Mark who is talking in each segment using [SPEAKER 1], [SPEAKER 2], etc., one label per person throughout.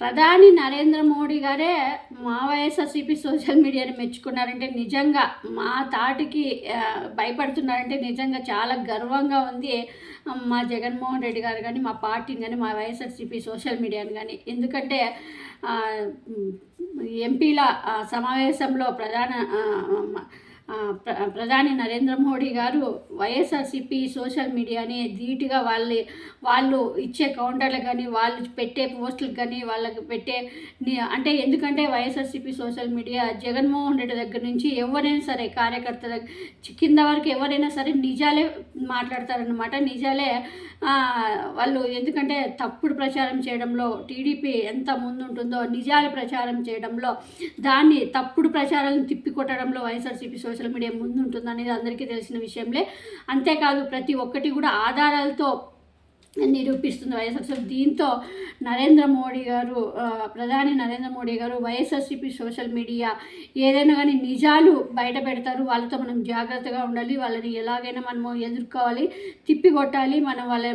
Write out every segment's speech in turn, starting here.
[SPEAKER 1] ప్రధాని నరేంద్ర మోడీ గారే మా వైఎస్ఆర్సీపీ సోషల్ మీడియాని మెచ్చుకున్నారంటే నిజంగా మా తాటికి భయపడుతున్నారంటే నిజంగా చాలా గర్వంగా ఉంది. మా జగన్మోహన్ రెడ్డి గారు కానీ మా పార్టీని కానీ మా వైఎస్ఆర్సీపీ సోషల్ మీడియాని కానీ ఎందుకంటే ఎంపీల సమావేశంలో ప్రధాన ప్ర- ప్రధాని నరేంద్ర మోడీ గారు వైఎస్ఆర్సీపీ సోషల్ మీడియాని ధీటుగా వాళ్ళు వాళ్ళు ఇచ్చే కౌంటర్లు కానీ వాళ్ళు పెట్టే పోస్టులకు కానీ వాళ్ళకి పెట్టే అంటే ఎందుకంటే వైఎస్ఆర్సీపీ సోషల్ మీడియా జగన్మోహన్ రెడ్డి దగ్గర నుంచి ఎవరైనా సరే కార్యకర్త దగ్గర చి- కింద వరకు ఎవరైనా సరే నిజాలే మాట్లాడతారనమాట నిజాలే వాళ్ళు ఎందుకంటే తప్పుడు ప్రచారం చేయడంలో టీడీపీ ఎంత ముందుంటుందో నిజాలు ప్రచారం చేయడంలో దాన్ని తప్పుడు ప్రచారాలను తిప్పికొట్టడంలో వైఎస్ఆర్సీపీ సోషల్ మీడియా ముందుంటుందనేది అందరికీ తెలిసిన విషయంలే. అంతేకాదు ప్రతి ఒక్కటి కూడా ఆధారాలతో నిరూపిస్తుంది వైఎస్ఆర్సీపీ దీంతో నరేంద్ర మోడీ గారు ప్రధాని నరేంద్ర మోడీ గారు వైఎస్ఆర్సీపీ సోషల్ మీడియా ఏదైనా కానీ నిజాలు బయట పెడతారు. వాళ్ళతో మనం జాగ్రత్తగా ఉండాలి. వాళ్ళని ఎలాగైనా మనము ఎదుర్కోవాలి. తిప్పికొట్టాలి మనం వాళ్ళ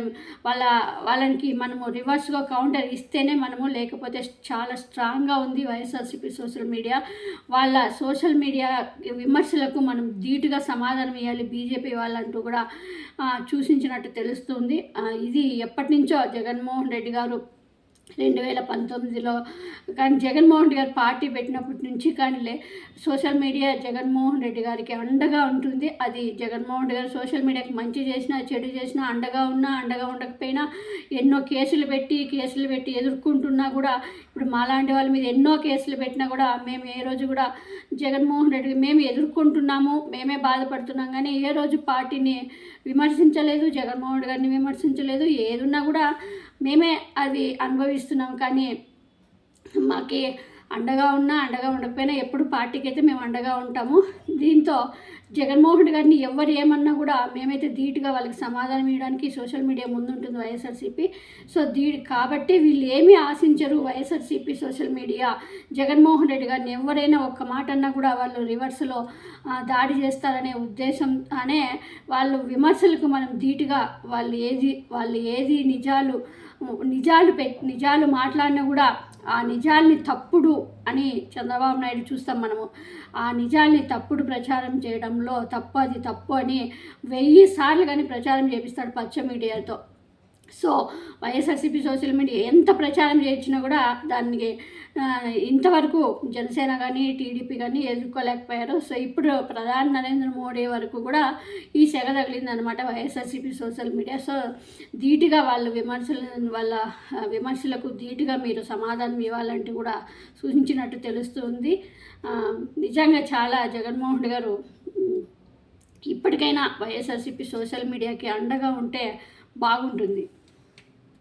[SPEAKER 1] వాళ్ళ వాళ్ళకి మనము రివర్స్గా కౌంటర్ ఇస్తేనే మనము లేకపోతే చాలా స్ట్రాంగ్గా ఉంది వైఎస్ఆర్సీపీ సోషల్ మీడియా. వాళ్ళ సోషల్ మీడియా విమర్శలకు మనం ధీటుగా సమాధానం ఇవ్వాలి బీజేపీ వాళ్ళంటూ కూడా ఆ, సూచించినట్టు తెలుస్తుంది. ఇది ఎప్పటి నుంచో జగన్మోహన్ రెడ్డి గారు రెండు వేల పంతొమ్మిదిలో కానీ జగన్మోహన్ రెడ్డి గారు పార్టీ పెట్టినప్పటి నుంచి కానీ లే సోషల్ మీడియా జగన్మోహన్ రెడ్డి గారికి అండగా ఉంటుంది. అది జగన్మోహన్ రెడ్డి గారు సోషల్ మీడియాకి మంచి చేసినా చెడు చేసినా అండగా ఉన్నా అండగా ఉండకపోయినా ఎన్నో కేసులు పెట్టి కేసులు పెట్టి ఎదుర్కొంటున్నా కూడా ఇప్పుడు మాలాంటి వాళ్ళ మీద ఎన్నో కేసులు పెట్టినా కూడా మేము ఏ రోజు కూడా జగన్మోహన్ రెడ్డి మేము ఎదుర్కొంటున్నాము మేమే బాధపడుతున్నాం కానీ ఏ రోజు పార్టీని విమర్శించలేదు జగన్మోహన్ రెడ్డి గారిని విమర్శించలేదు ఏదున్నా కూడా మేమే అది అనుభవిస్తున్నాం కానీ మాకి అండగా ఉన్నా అండగా ఉండకపోయినా ఎప్పుడు పార్టీకి అయితే మేము అండగా ఉంటాము. దీంతో జగన్మోహన్ గారిని ఎవరు ఏమన్నా కూడా మేమైతే ధీటుగా వాళ్ళకి సమాధానం ఇవ్వడానికి సోషల్ మీడియా ముందుంటుంది వైఎస్ఆర్సీపీ. సో దీ కాబట్టి వీళ్ళు ఏమీ ఆశించరు వైఎస్ఆర్సీపీ సోషల్ మీడియా. జగన్మోహన్ రెడ్డి గారిని ఎవరైనా ఒక్క మాట అన్నా కూడా వాళ్ళు రివర్స్లో దాడి చేస్తారనే ఉద్దేశం అనే వాళ్ళు విమర్శలకు మనం ధీటుగా వాళ్ళు ఏది వాళ్ళు ఏది నిజాలు నిజాలు పె నిజాలు మాట్లాడినా కూడా ఆ నిజాల్ని తప్పుడు అని చంద్రబాబు నాయుడు చూస్తాం మనము. ఆ నిజాన్ని తప్పుడు ప్రచారం చేయడంలో తప్పు అది తప్పు అని వెయ్యి సార్లు కానీ ప్రచారం చేపిస్తాడు పచ్చ మీడియాతో. సో వైఎస్ఆర్సీపీ సోషల్ మీడియా ఎంత ప్రచారం చేయించినా కూడా దానికి ఇంతవరకు జనసేన కానీ టీడీపీ కానీ ఎదుర్కోలేకపోయారు. సో ఇప్పుడు ప్రధాని నరేంద్ర మోడీ వరకు కూడా ఈ సెగ తగిలిందనమాట వైఎస్ఆర్సీపీ సోషల్ మీడియా. సో ధీటుగా వాళ్ళ విమర్శలు వాళ్ళ విమర్శలకు ధీటుగా మీరు సమాధానం ఇవ్వాలంటే కూడా సూచించినట్టు తెలుస్తుంది. నిజంగా చాలా జగన్మోహన్ రెడ్డి గారు ఇప్పటికైనా వైఎస్ఆర్సీపీ సోషల్ మీడియాకి అండగా ఉంటే బాగుంటుంది.